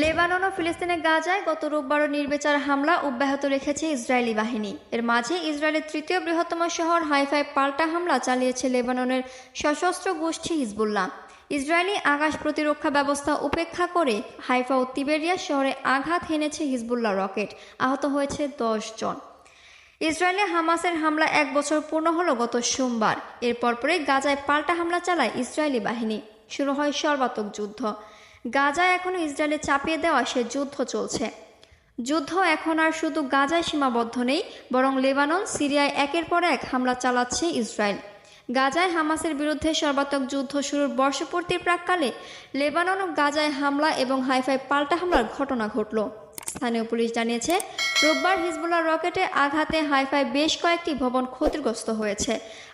Lebanon ও ফিলিস্তিনের গাজায় গত রোববারও নির্বিচার হামলা অব্যাহত রেখেছে ইসরায়েলি বাহিনী। এর মাঝে ইসরায়েলের তৃতীয় বৃহত্তম শহর হাইফায় পাল্টা হামলা চালিয়েছে লেবাননের সশস্ত্র গোষ্ঠী হিজবুল্লাহ। ইসরায়েলি আকাশ প্রতিরক্ষা ব্যবস্থা উপেক্ষা করে হাইফা ও তিবেরিয়া শহরে আঘাত হেনেছে হিজবুল্লাহ রকেট। আহত হয়েছে দশ জন। ইসরায়েলে হামাসের হামলা এক বছর পূর্ণ হলো গত সোমবার। এর পরপরই গাজায় পাল্টা হামলা চালায় ইসরায়েলি বাহিনী। শুরু হয় সর্বাত্মক যুদ্ধ। গাজায় এখনও ইসরায়েলে চাপিয়ে দেওয়া সে যুদ্ধ চলছে। যুদ্ধ এখন আর শুধু গাজায় সীমাবদ্ধ নেই, বরং লেবানন, সিরিয়ায় একের পর এক হামলা চালাচ্ছে ইসরায়েল। গাজায় হামাসের বিরুদ্ধে সর্বাত্মক যুদ্ধ শুরুর বর্ষপূর্তির প্রাককালে লেবানন ও গাজায় হামলা এবং হাইফাই পাল্টা হামলার ঘটনা ঘটল। স্থানীয় পুলিশ জানিয়েছে, রোববার হিজবুল্লাহ রকেটে আঘাতে হাইফায় বেশ কয়েকটি ভবন ক্ষতিগ্রস্ত হয়েছে।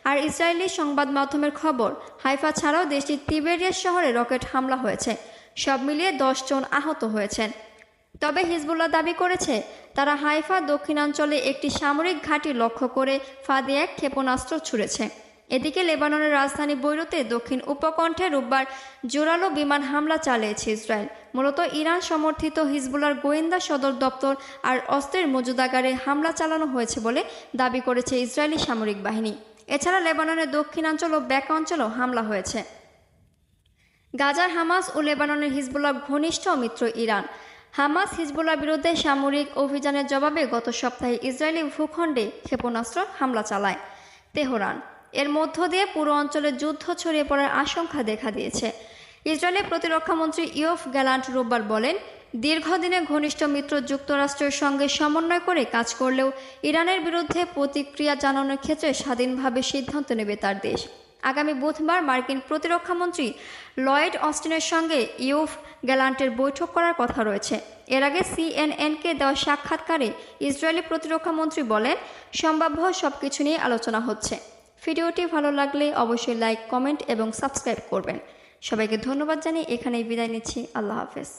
আর ইসরায়েলি সংবাদ মাধ্যমের খবর, হাইফা ছাড়াও দেশটির তিবেরিয়া শহরে রকেট হামলা হয়েছে। সব মিলিয়ে জন আহত হয়েছেন। তবে হিজবুল্লাহ দাবি করেছে, তারা হাইফা দক্ষিণাঞ্চলে একটি সামরিক ঘাঁটি লক্ষ্য করে ফাঁদে এক ক্ষেপণাস্ত্র ছুড়েছে। এদিকে লেবাননের রাজধানী বৈরুতে দক্ষিণ উপকণ্ঠে রোববার জোরালো বিমান হামলা চালিয়েছে ইসরায়েল। মূলত ইরান সমর্থিত হিজবুলার গোয়েন্দা সদর দপ্তর আর অস্ত্রের মজুদাগারে হামলা চালানো হয়েছে বলে দাবি করেছে ইসরায়েলি সামরিক বাহিনী। এছাড়া লেবাননের দক্ষিণাঞ্চল ও ব্যাক অঞ্চলেও হামলা হয়েছে। গাজার হামাস ও লেবাননের হিজবুল্লাহ ঘনিষ্ঠ মিত্র ইরান। হামাস হিজবুল্লাহ বিরুদ্ধে সামরিক অভিযানের জবাবে গত সপ্তাহে ইসরায়েলি ভূখণ্ডে ক্ষেপণাস্ত্র হামলা চালায় তেহরান। এর মধ্য দিয়ে পুরো অঞ্চলে যুদ্ধ ছড়িয়ে পড়ার আশঙ্কা দেখা দিয়েছে। ইসরায়েলের প্রতিরক্ষামন্ত্রী ইয়ফ গ্যালান্ট রোববার বলেন দীর্ঘদিনে ঘনিষ্ঠ মিত্র যুক্তরাষ্ট্রের সঙ্গে সমন্বয় করে কাজ করলেও ইরানের বিরুদ্ধে প্রতিক্রিয়া জানানোর ক্ষেত্রে স্বাধীনভাবে সিদ্ধান্ত নেবে তার দেশ। আগামী বুধবার মার্কিন প্রতিরক্ষামন্ত্রী লয়েড অস্টিনের সঙ্গে ইউফ গ্যালান্টের বৈঠক করার কথা রয়েছে। এর আগে সিএনএনকে দেওয়া সাক্ষাৎকারে ইসরায়েলি প্রতিরক্ষামন্ত্রী বলেন, সম্ভাব্য সব কিছু নিয়ে আলোচনা হচ্ছে। ভিডিওটি ভালো লাগলে অবশ্যই লাইক, কমেন্ট এবং সাবস্ক্রাইব করবেন। সবাইকে ধন্যবাদ জানিয়ে এখানেই বিদায় নিচ্ছি। আল্লাহ হাফেজ।